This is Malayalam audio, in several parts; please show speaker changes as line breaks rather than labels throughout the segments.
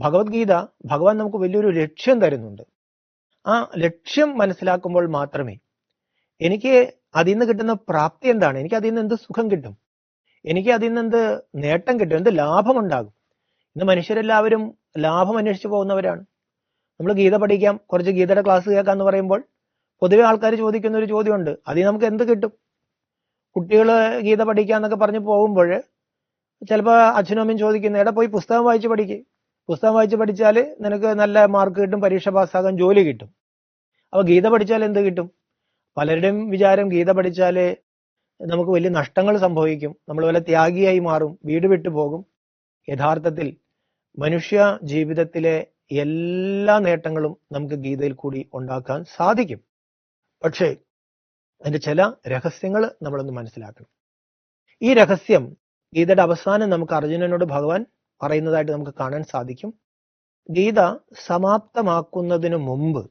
ഭഗവത്ഗീത ഭഗവാൻ നമുക്ക് വലിയൊരു ലക്ഷ്യം തരുന്നുണ്ട്. ആ ലക്ഷ്യം മനസ്സിലാക്കുമ്പോൾ മാത്രമേ എനിക്ക് അതിൽ നിന്ന് കിട്ടുന്ന പ്രാപ്തി എന്താണ്? എനിക്ക് അതിൽ നിന്ന് എന്ത് സുഖം കിട്ടും? എനിക്ക് അതിൽ നിന്ന് എന്ത് നേട്ടം കിട്ടും? എന്ത് ലാഭം ഉണ്ടാകും? ഇന്ന് മനുഷ്യരെല്ലാവരും ലാഭം അന്വേഷിച്ചു പോകുന്നവരാണ്. നമ്മൾ ഗീത പഠിക്കാം. കുറച്ച് ഗീതയുടെ ക്ലാസ് കേൾക്കാം എന്ന് പറയുമ്പോൾ പൊതുവെ ആൾക്കാർ ചോദിക്കുന്ന ഒരു ചോദ്യമുണ്ട്. അതിൽ നമുക്ക് എന്ത് കിട്ടും? കുട്ടികൾ ഗീത പഠിക്കാന്നൊക്കെ പറഞ്ഞു പോകുമ്പോൾ ചിലപ്പോൾ അച്ഛനും അമ്മയും ചോദിക്കുന്ന എടാ പോയി പുസ്തകം വായിച്ച് പഠിക്ക്. പുസ്തകം വായിച്ച് പഠിച്ചാൽ നിനക്ക് നല്ല മാർക്ക് കിട്ടും പരീക്ഷ പാസ്സാകാൻ ജോലി കിട്ടും. അപ്പൊ ഗീത പഠിച്ചാൽ എന്ത് കിട്ടും? പലരുടെയും വിചാരം ഗീത പഠിച്ചാൽ നമുക്ക് വലിയ നഷ്ടങ്ങൾ സംഭവിക്കും. നമ്മൾ വല്ല ത്യാഗിയായി മാറും വീട് വിട്ടു പോകും. യഥാർത്ഥത്തിൽ മനുഷ്യ ജീവിതത്തിലെ എല്ലാ നേട്ടങ്ങളും നമുക്ക് ഗീതയിൽ കൂടി ഉണ്ടാക്കാൻ സാധിക്കും. പക്ഷേ അതിന്റെ ചില രഹസ്യങ്ങൾ നമ്മളൊന്ന് മനസ്സിലാക്കണം. ഈ രഹസ്യം ഗീതയുടെ അവസാനം നമുക്ക് അർജുനനോട് ഭഗവാൻ പറയുന്നതായിട്ട് നമുക്ക് കാണാൻ സാധിക്കും. ഗീത സമാപ്തമാക്കുന്നതിന് മുമ്പ്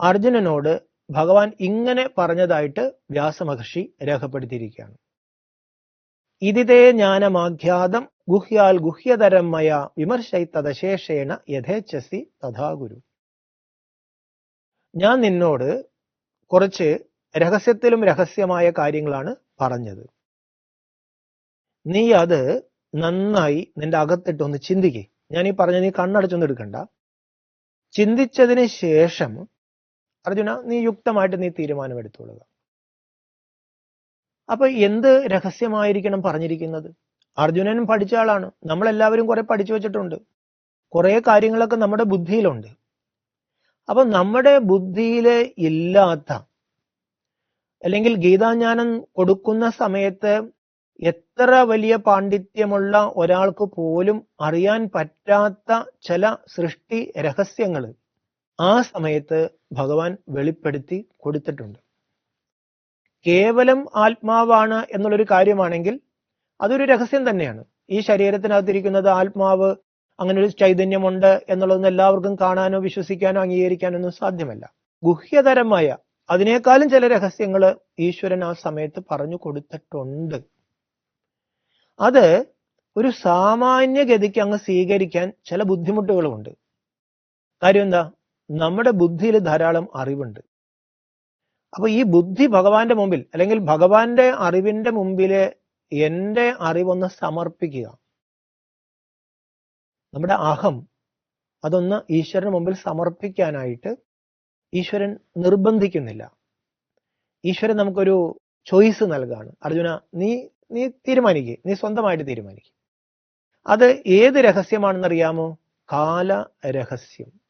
അർജുനനോട് ഭഗവാൻ ഇങ്ങനെ പറഞ്ഞതായിട്ട് വ്യാസമഹർഷി രേഖപ്പെടുത്തിയിരിക്കുകയാണ്. ഇതിതേ ജ്ഞാനമാഖ്യാതം ഗുഹ്യാൽ ഗുഹ്യതരം മയ വിമർശൈ തദശേഷേണ യഥേച്ഛസി തഥാ ഗുരു. ഞാൻ നിന്നോട് കുറച്ച് രഹസ്യത്തിലും രഹസ്യമായ കാര്യങ്ങളാണ് പറഞ്ഞത്. നീ അത് നന്നായി നിന്റെ അകത്തിട്ട് ഒന്ന് ചിന്തിക്കേ. ഞാൻ ഈ പറഞ്ഞ നീ കണ്ണടച്ചൊന്നും എടുക്കണ്ട. ചിന്തിച്ചതിന് ശേഷം അർജുന നീ യുക്തമായിട്ട് നീ തീരുമാനമെടുത്തോളുക. അപ്പൊ എന്ത് രഹസ്യമായിരിക്കണം പറഞ്ഞിരിക്കുന്നത്? അർജുനനും പഠിച്ച ആളാണ്. നമ്മളെല്ലാവരും കുറെ പഠിച്ചു വെച്ചിട്ടുണ്ട്. കുറെ കാര്യങ്ങളൊക്കെ നമ്മുടെ ബുദ്ധിയിലുണ്ട്. അപ്പൊ നമ്മുടെ ബുദ്ധിയിൽ ഇല്ലാത്ത അല്ലെങ്കിൽ ഗീതാജ്ഞാനം കൊടുക്കുന്ന സമയത്ത് എത്ര വലിയ പാണ്ഡിത്യമുള്ള ഒരാൾക്ക് പോലും അറിയാൻ പറ്റാത്ത ചില സൃഷ്ടി രഹസ്യങ്ങൾ ആ സമയത്ത് ഭഗവാൻ വെളിപ്പെടുത്തി കൊടുത്തിട്ടുണ്ട്. കേവലം ആത്മാവാണ് എന്നുള്ളൊരു കാര്യമാണെങ്കിൽ അതൊരു രഹസ്യം തന്നെയാണ്. ഈ ശരീരത്തിനകത്തിരിക്കുന്നത് ആത്മാവ് അങ്ങനെ ഒരു ചൈതന്യമുണ്ട് എന്നുള്ളതൊന്നും എല്ലാവർക്കും കാണാനോ വിശ്വസിക്കാനോ അംഗീകരിക്കാനോ ഒന്നും സാധ്യമല്ല. ഗുഹ്യതരമായ അതിനേക്കാളും ചില രഹസ്യങ്ങൾ ഈശ്വരൻ ആ സമയത്ത് പറഞ്ഞു കൊടുത്തിട്ടുണ്ട്. അത് ഒരു സാമാന്യഗതിക്ക് അങ്ങ് സ്വീകരിക്കാൻ ചില ബുദ്ധിമുട്ടുകളുമുണ്ട്. കാര്യം എന്താ? നമ്മുടെ ബുദ്ധിയിൽ ധാരാളം അറിവുണ്ട്. അപ്പൊ ഈ ബുദ്ധി ഭഗവാന്റെ മുമ്പിൽ അല്ലെങ്കിൽ ഭഗവാന്റെ അറിവിന്റെ മുമ്പിൽ എന്റെ അറിവൊന്ന് സമർപ്പിക്കുക. നമ്മുടെ അഹം അതൊന്ന് ഈശ്വരന് മുമ്പിൽ സമർപ്പിക്കാനായിട്ട് ഈശ്വരൻ നിർബന്ധിക്കുന്നില്ല. ഈശ്വരൻ നമുക്കൊരു ചോയ്സ് നൽകാണ്. അർജുന നീ നീ തീരുമാനിക്കുക നീ സ്വന്തമായിട്ട് തീരുമാനിക്കുക അത് ഏത് രഹസ്യമാണെന്നറിയാമോ? കാല രഹസ്യം.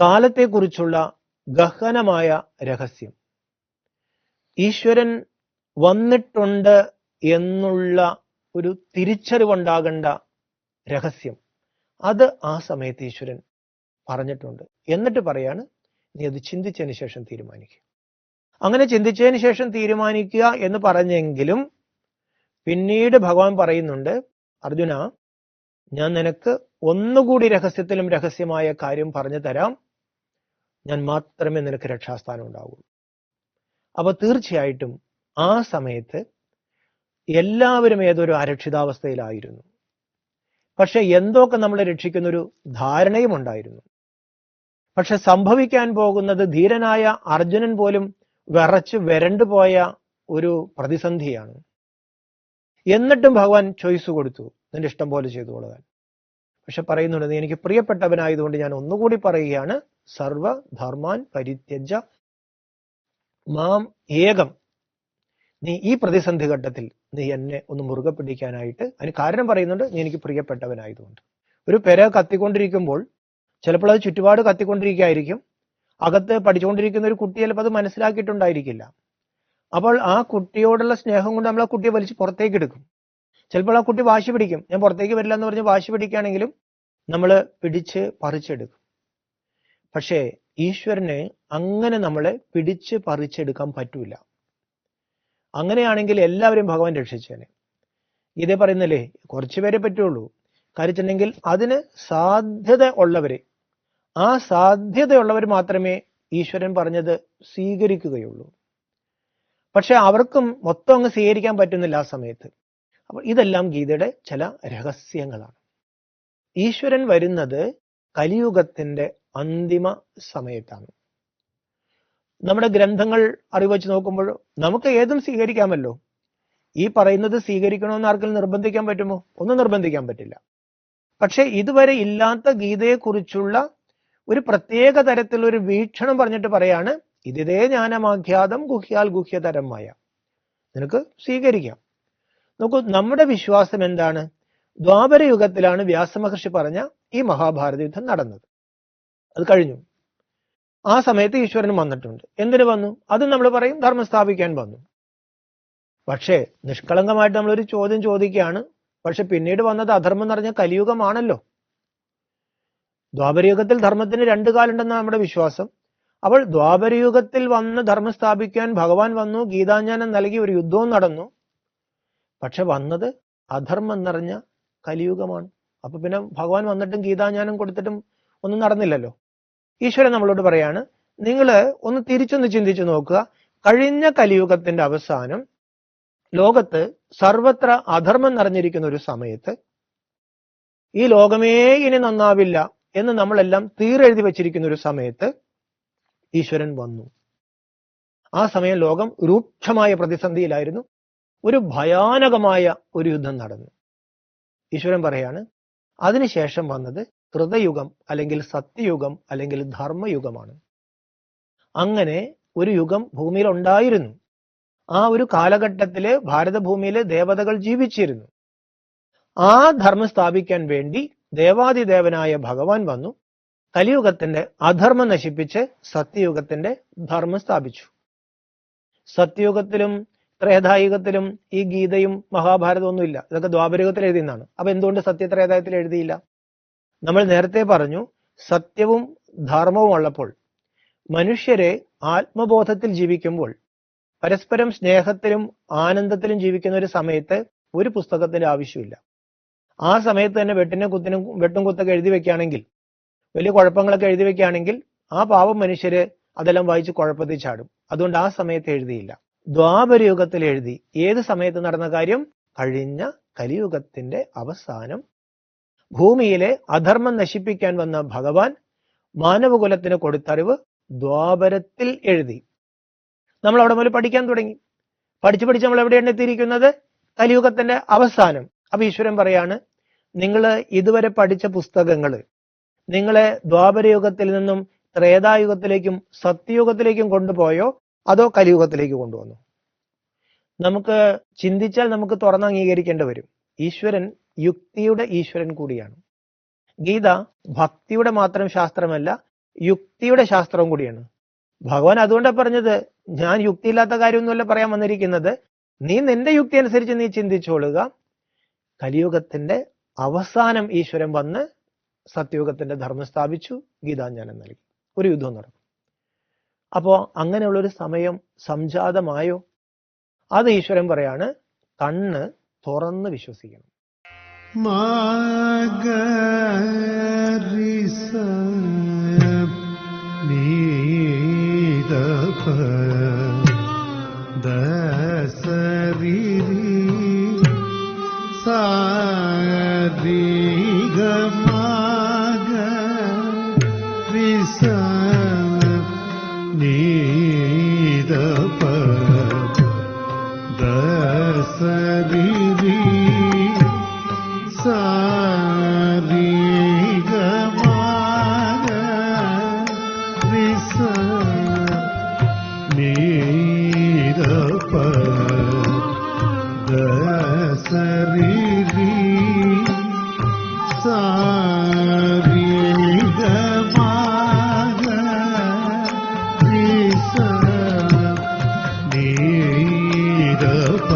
കാലത്തെക്കുറിച്ചുള്ള ഗഹനമായ രഹസ്യം. ഈശ്വരൻ വന്നിട്ടുണ്ട് എന്നുള്ള ഒരു തിരിച്ചറിവുണ്ടാകേണ്ട രഹസ്യം. അത് ആ സമയത്ത് ഈശ്വരൻ പറഞ്ഞിട്ടുണ്ട്. എന്നിട്ട് പറയാണ് നീ അത് ചിന്തിച്ചതിന് ശേഷം തീരുമാനിക്കുക അങ്ങനെ ചിന്തിച്ചതിന് ശേഷം തീരുമാനിക്കുക എന്ന് പറഞ്ഞെങ്കിലും പിന്നീട് ഭഗവാൻ പറയുന്നുണ്ട് അർജുന ഞാൻ നിനക്ക് ഒന്നുകൂടി രഹസ്യത്തിലും രഹസ്യമായ കാര്യം പറഞ്ഞു തരാം. ഞാൻ മാത്രമേ നിനക്ക് രക്ഷാസ്ഥാനം ഉണ്ടാവുള്ളൂ. അപ്പൊ തീർച്ചയായിട്ടും ആ സമയത്ത് എല്ലാവരും ഏതൊരു അരക്ഷിതാവസ്ഥയിലായിരുന്നു. പക്ഷെ എന്തൊക്കെ നമ്മളെ രക്ഷിക്കുന്ന ഒരു ധാരണയും ഉണ്ടായിരുന്നു. പക്ഷെ സംഭവിക്കാൻ പോകുന്നത് ധീരനായ അർജുനൻ പോലും വിറച്ച് വരണ്ടു പോയ ഒരു പ്രതിസന്ധിയാണ്. എന്നിട്ടും ഭഗവാൻ ചോയ്സ് കൊടുത്തു നിന്റെ ഇഷ്ടം പോലെ ചെയ്തു കൊള്ളുവാൻ പക്ഷെ പറയുന്നുണ്ട് നീ എനിക്ക് പ്രിയപ്പെട്ടവനായതുകൊണ്ട് ഞാൻ ഒന്നുകൂടി പറയുകയാണ് സർവ ധർമാൻ പരിത്യജ മാം ഏകം. നീ ഈ പ്രതിസന്ധി ഘട്ടത്തിൽ നീ എന്നെ ഒന്ന് മുറുകെ പിടിക്കാനായിട്ട് അതിന് കാരണം പറയുന്നുണ്ട് നീ എനിക്ക് പ്രിയപ്പെട്ടവനായതുകൊണ്ട്. ഒരു പെര കത്തിക്കൊണ്ടിരിക്കുമ്പോൾ ചിലപ്പോൾ അത് ചുറ്റുപാട് കത്തിക്കൊണ്ടിരിക്കുകയായിരിക്കും അകത്ത് പഠിച്ചുകൊണ്ടിരിക്കുന്ന ഒരു കുട്ടി ചിലപ്പോൾ അത് മനസ്സിലാക്കിയിട്ടുണ്ടായിരിക്കില്ല. അപ്പോൾ ആ കുട്ടിയോടുള്ള സ്നേഹം കൊണ്ട് നമ്മൾ ആ കുട്ടിയെ വലിച്ച് പുറത്തേക്ക് എടുക്കും. ചിലപ്പോൾ ആ കുട്ടി വാശി പിടിക്കും. ഞാൻ പുറത്തേക്ക് വരില്ല എന്ന് പറഞ്ഞ് വാശി പിടിക്കുകയാണെങ്കിലും നമ്മൾ പിടിച്ച് പറിച്ചെടുക്കും. പക്ഷേ ഈശ്വരനെ അങ്ങനെ നമ്മളെ പിടിച്ച് പറിച്ചെടുക്കാൻ പറ്റൂല. അങ്ങനെയാണെങ്കിൽ എല്ലാവരും ഭഗവാൻ രക്ഷിച്ചേനെ. ഇതേ പറയുന്നല്ലേ കുറച്ചു പേരെ പറ്റുള്ളൂ. കാര്യത്തിനെങ്കിൽ അതിന് സാധ്യത ഉള്ളവരെ ആ സാധ്യതയുള്ളവർ മാത്രമേ ഈശ്വരൻ പറഞ്ഞത് സ്വീകരിക്കുകയുള്ളൂ. പക്ഷെ അവർക്കും മൊത്തം അങ്ങ് സ്വീകരിക്കാൻ പറ്റുന്നില്ല ആ സമയത്ത്. അപ്പോൾ ഇതെല്ലാം ഗീതയുടെ ചില രഹസ്യങ്ങളാണ്. ഈശ്വരൻ വരുന്നത് കലിയുഗത്തിന്റെ അന്തിമ സമയത്താണ്. നമ്മുടെ ഗ്രന്ഥങ്ങൾ അറിവച്ച് നോക്കുമ്പോൾ നമുക്ക് ഏതും സ്വീകരിക്കാമല്ലോ. ഈ പറയുന്നത് സ്വീകരിക്കണമെന്ന് ആർക്കും നിർബന്ധിക്കാൻ പറ്റുമോ? ഒന്നും നിർബന്ധിക്കാൻ പറ്റില്ല. പക്ഷെ ഇതുവരെ ഇല്ലാത്ത ഗീതയെക്കുറിച്ചുള്ള ഒരു പ്രത്യേക തരത്തിലുള്ള ഒരു വീക്ഷണം പറഞ്ഞിട്ട് പറയാണ് ഇതിതേ ജ്ഞാനമാഖ്യാതം ഗുഹ്യാൽ ഗുഹ്യതരമായ നിനക്ക് സ്വീകരിക്കാം. നോക്കൂ നമ്മുടെ വിശ്വാസം എന്താണ്? ദ്വാപര യുഗത്തിലാണ് വ്യാസമഹർഷി പറഞ്ഞ ഈ മഹാഭാരത യുദ്ധം നടന്നത്. അത് കഴിഞ്ഞു. ആ സമയത്ത് ഈശ്വരൻ വന്നിട്ടുണ്ട്. എന്തിനു വന്നു? അത് നമ്മൾ പറയും ധർമ്മം സ്ഥാപിക്കാൻ വന്നു. പക്ഷേ നിഷ്കളങ്കമായിട്ട് നമ്മളൊരു ചോദ്യം ചോദിക്കുകയാണ്. പക്ഷെ പിന്നീട് വന്നത് അധർമ്മം നിറഞ്ഞ കലിയുഗമാണല്ലോ. ദ്വാപരയുഗത്തിൽ ധർമ്മത്തിന് രണ്ട് കാലുണ്ടെന്നാണ് നമ്മുടെ വിശ്വാസം. അപ്പോൾ ദ്വാപരയുഗത്തിൽ വന്ന് ധർമ്മം സ്ഥാപിക്കാൻ ഭഗവാൻ വന്നു ഗീതാജ്ഞാനം നൽകി ഒരു യുദ്ധവും നടന്നു. പക്ഷെ വന്നത് അധർമ്മം നിറഞ്ഞ കലിയുഗമാണ്. അപ്പൊ പിന്നെ ഭഗവാൻ വന്നിട്ടും ഗീതാജ്ഞാനം കൊടുത്തിട്ടും ഒന്നും നടന്നില്ലല്ലോ. ഈശ്വരൻ നമ്മളോട് പറയാണ് നിങ്ങൾ ഒന്ന് തിരിച്ചൊന്ന് ചിന്തിച്ചു നോക്കുക. കഴിഞ്ഞ കലിയുഗത്തിന്റെ അവസാനം ലോകത്ത് സർവത്ര അധർമ്മം നിറഞ്ഞിരിക്കുന്ന ഒരു സമയത്ത് ഈ ലോകമേ ഇനി നന്നാവില്ല. എന്ന് നമ്മളെല്ലാം തീരെഴുതി വെച്ചിരിക്കുന്ന ഒരു സമയത്ത് ഈശ്വരൻ വന്നു. ആ സമയം ലോകം രൂക്ഷമായ പ്രതിസന്ധിയിലായിരുന്നു. ഒരു ഭയാനകമായ ഒരു യുദ്ധം നടന്നു. ഈശ്വരൻ പറയാണ് അതിനുശേഷം വന്നത് കൃതയുഗം അല്ലെങ്കിൽ സത്യയുഗം അല്ലെങ്കിൽ ധർമ്മയുഗമാണ്. അങ്ങനെ ഒരു യുഗം ഭൂമിയിൽ ഉണ്ടായിരുന്നു. ആ ഒരു കാലഘട്ടത്തിൽ ഭാരതഭൂമിയിലെ ദേവതകൾ ജീവിച്ചിരുന്നു. ആ ധർമ്മം സ്ഥാപിക്കാൻ വേണ്ടി ദേവാദിദേവനായ ഭഗവാൻ വന്നു. കലിയുഗത്തിന്റെ അധർമ്മം നശിപ്പിച്ച് സത്യയുഗത്തിന്റെ ധർമ്മം സ്ഥാപിച്ചു. സത്യയുഗത്തിലും ത്രേതായുഗത്തിലും ഈ ഗീതയും മഹാഭാരതവും ഒന്നുമില്ല ഇതൊക്കെ ദ്വാപരയുഗത്തിൽ എഴുതിയെന്നാണ്. അപ്പൊ എന്തുകൊണ്ട് സത്യത്രേതായത്തിൽ എഴുതിയില്ല? നമ്മൾ നേരത്തെ പറഞ്ഞു സത്യവും ധർമ്മവും ഉള്ളപ്പോൾ മനുഷ്യരെ ആത്മബോധത്തിൽ ജീവിക്കുമ്പോൾ പരസ്പരം സ്നേഹത്തിലും ആനന്ദത്തിലും ജീവിക്കുന്ന ഒരു സമയത്ത് ഒരു പുസ്തകത്തിന്റെ ആവശ്യമില്ല. ആ സമയത്ത് തന്നെ വെട്ടിനും കുത്തിനും വെട്ടും കുത്തൊക്കെ എഴുതി വെക്കുകയാണെങ്കിൽ വലിയ കുഴപ്പങ്ങളൊക്കെ എഴുതി വെക്കുകയാണെങ്കിൽ ആ പാവം മനുഷ്യര് അതെല്ലാം വായിച്ച് കുഴപ്പത്തിൽ ചാടും. അതുകൊണ്ട് ആ സമയത്ത് എഴുതിയില്ല. ദ്വാപരയുഗത്തിൽ എഴുതി. ഏത് സമയത്ത് നടന്ന കാര്യം? കഴിഞ്ഞ കലിയുഗത്തിന്റെ അവസാനം. ഭൂമിയിലെ അധർമ്മം നശിപ്പിക്കാൻ വന്ന ഭഗവാൻ മാനവകുലത്തിന് കൊടുത്തറിവ് ദ്വാപരത്തിൽ എഴുതി. നമ്മൾ അവിടെ മുതൽ പഠിക്കാൻ തുടങ്ങി. പഠിച്ചു പഠിച്ച് നമ്മൾ എവിടെയാണ് എത്തിയിരിക്കുന്നത്? കലിയുഗത്തിന്റെ അവസാനം. അപ്പൊ ഈശ്വരൻ പറയാണ് നിങ്ങൾ ഇതുവരെ പഠിച്ച പുസ്തകങ്ങൾ നിങ്ങളെ ദ്വാപരയുഗത്തിൽ നിന്നും ത്രേതായുഗത്തിലേക്കും സത്യയുഗത്തിലേക്കും കൊണ്ടുപോയോ അതോ കലിയുഗത്തിലേക്ക് കൊണ്ടുവന്നു? നമുക്ക് ചിന്തിച്ചാൽ നമുക്ക് തുറന്ന് അംഗീകരിക്കേണ്ടി വരും. ഈശ്വരൻ യുക്തിയുടെ ഈശ്വരൻ കൂടിയാണ്. ഗീത ഭക്തിയുടെ മാത്രം ശാസ്ത്രമല്ല യുക്തിയുടെ ശാസ്ത്രവും കൂടിയാണ്. ഭഗവാൻ അതുകൊണ്ടാണ് പറഞ്ഞത് ഞാൻ യുക്തിയില്ലാത്ത കാര്യമൊന്നുമല്ല പറയാൻ വന്നിരിക്കുന്നത്. നീ നിന്റെ യുക്തി അനുസരിച്ച് നീ ചിന്തിച്ചോളുക. കലിയുഗത്തിന്റെ അവസാനം ഈശ്വരൻ വന്ന് സത്യയുഗത്തിന്റെ ധർമ്മം സ്ഥാപിച്ചു ഗീതാഞ്ജനം നൽകി. ഒരു യുദ്ധം നടന്നു. അപ്പോ അങ്ങനെയുള്ള ഒരു സമയം സംജാതമായോ? അത് ഈശ്വരൻ പറയാണ് കണ്ണ് തുറന്ന് വിശ്വസിക്കണം.
ദസരി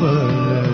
Father.